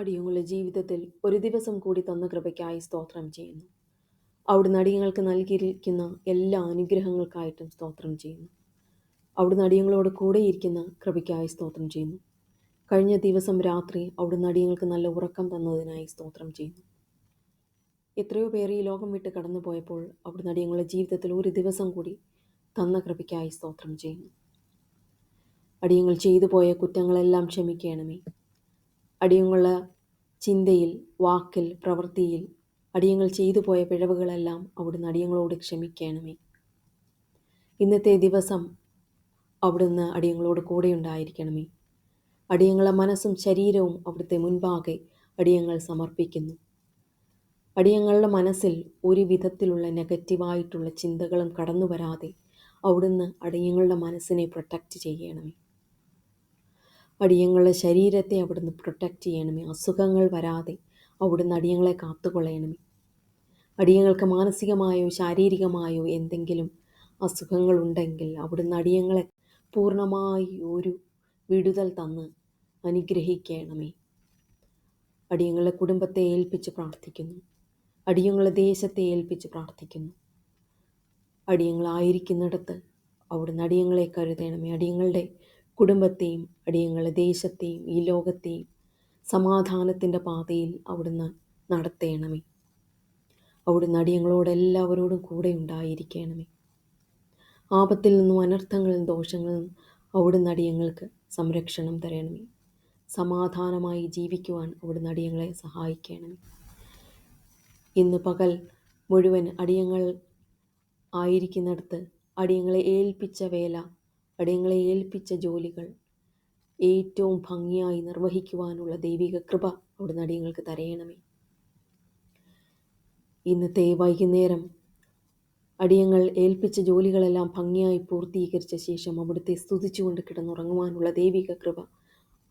അടിയങ്ങളുടെ ജീവിതത്തിൽ ഒരു ദിവസം കൂടി തന്ന കൃപയ്ക്കായി സ്തോത്രം ചെയ്യുന്നു. അവിടുന്ന് അടിയങ്ങൾക്ക് നൽകിയിരിക്കുന്ന എല്ലാ അനുഗ്രഹങ്ങൾക്കായിട്ടും സ്തോത്രം ചെയ്യുന്നു. അവിടുന്ന് അടിയങ്ങളോട് കൂടെയിരിക്കുന്ന കൃപയ്ക്കായി സ്തോത്രം ചെയ്യുന്നു. കഴിഞ്ഞ ദിവസം രാത്രി അവിടുന്ന് അടിയങ്ങൾക്ക് നല്ല ഉറക്കം തന്നതിനായി സ്തോത്രം ചെയ്യുന്നു. എത്രയോ പേർ ഈ ലോകം വിട്ട് കടന്നു പോയപ്പോൾ അവിടുന്ന് അടിയങ്ങളുടെ ജീവിതത്തിൽ ഒരു ദിവസം കൂടി തന്ന കൃപയ്ക്കായി സ്തോത്രം ചെയ്യുന്നു. അടിയങ്ങൾ ചെയ്തു പോയ കുറ്റങ്ങളെല്ലാം ക്ഷമിക്കണമേ. അടിയങ്ങളുടെ ചിന്തയിൽ വാക്കിൽ പ്രവൃത്തിയിൽ അടിയങ്ങൾ ചെയ്തു പോയ പിഴവുകളെല്ലാം അവിടുന്ന് അടിയങ്ങളോട് ക്ഷമിക്കണമേ. ഇന്നത്തെ ദിവസം അവിടുന്ന് അടിയങ്ങളോട് കൂടെ ഉണ്ടായിരിക്കണമേ അടിയങ്ങളെ മനസ്സും ശരീരവും അവിടുത്തെ മുൻപാകെ അടിയങ്ങൾ സമർപ്പിക്കുന്നു. അടിയങ്ങളുടെ മനസ്സിൽ ഒരു വിധത്തിലുള്ള നെഗറ്റീവായിട്ടുള്ള ചിന്തകളും കടന്നു വരാതെ അവിടുന്ന് അടിയങ്ങളുടെ മനസ്സിനെ പ്രൊട്ടക്റ്റ് ചെയ്യണമേ. അടിയങ്ങളുടെ ശരീരത്തെ അവിടുന്ന് പ്രൊട്ടക്റ്റ് ചെയ്യണമേ. അസുഖങ്ങൾ വരാതെ അവിടുന്ന് അടിയങ്ങളെ കാത്തുകൊള്ളയണമേ അടിയങ്ങൾക്ക് മാനസികമായോ ശാരീരികമായോ എന്തെങ്കിലും അസുഖങ്ങളുണ്ടെങ്കിൽ അവിടുന്ന് അടിയങ്ങളെ പൂർണമായി ഒരു വിടുതൽ തന്ന് അനുഗ്രഹിക്കണമേ. അടിയങ്ങളുടെ കുടുംബത്തെ ഏൽപ്പിച്ച് പ്രാർത്ഥിക്കുന്നു. അടിയങ്ങളുടെ ദേശത്തെ ഏൽപ്പിച്ച് പ്രാർത്ഥിക്കുന്നു. അടിയങ്ങളായിരിക്കുന്നിടത്ത് അവിടുന്ന് അടിയങ്ങളെ കരുതണമേ. അടിയങ്ങളുടെ കുടുംബത്തെയും അടിയങ്ങളെ ദേശത്തെയും ഈ ലോകത്തെയും സമാധാനത്തിന്റെ പാതയിൽ അവിടുന്ന് നടത്തേണമേ. അവിടുന്ന് അടിയങ്ങളോട് എല്ലാവരോടും കൂടെ ഉണ്ടായിരിക്കണമേ. ആപത്തിൽ നിന്നും അനർത്ഥങ്ങളിൽ ദോഷങ്ങളിൽ നിന്നും അവിടുന്ന് അടിയങ്ങൾക്ക് സംരക്ഷണം തരണമേ. സമാധാനമായി ജീവിക്കുവാൻ അവിടുന്ന് അടിയങ്ങളെ സഹായിക്കണമേ. ഇന്ന് പകൽ മുഴുവൻ അടിയങ്ങൾ ആയിരിക്കുന്നിടത്ത് അടിയങ്ങളെ ഏൽപ്പിച്ച വേല അടിയങ്ങളെ ഏൽപ്പിച്ച ജോലികൾ ഏറ്റവും ഭംഗിയായി നിർവഹിക്കുവാനുള്ള ദൈവിക കൃപ അവിടുന്ന് അടിയങ്ങൾക്ക് തരയണമേ. ഇന്നത്തെ വൈകുന്നേരം അടിയങ്ങൾ ഏൽപ്പിച്ച ജോലികളെല്ലാം ഭംഗിയായി പൂർത്തീകരിച്ച ശേഷം അവിടുത്തെ സ്തുതിച്ചുകൊണ്ട് കിടന്നുറങ്ങുവാനുള്ള ദൈവിക കൃപ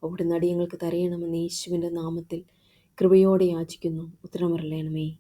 അവിടുന്ന് അടിയങ്ങൾക്ക് തരയണമെന്ന് യേശുവിന്റെ നാമത്തിൽ കൃപയോടെ യാചിക്കുന്നു. ഉത്തരമറിയണമേ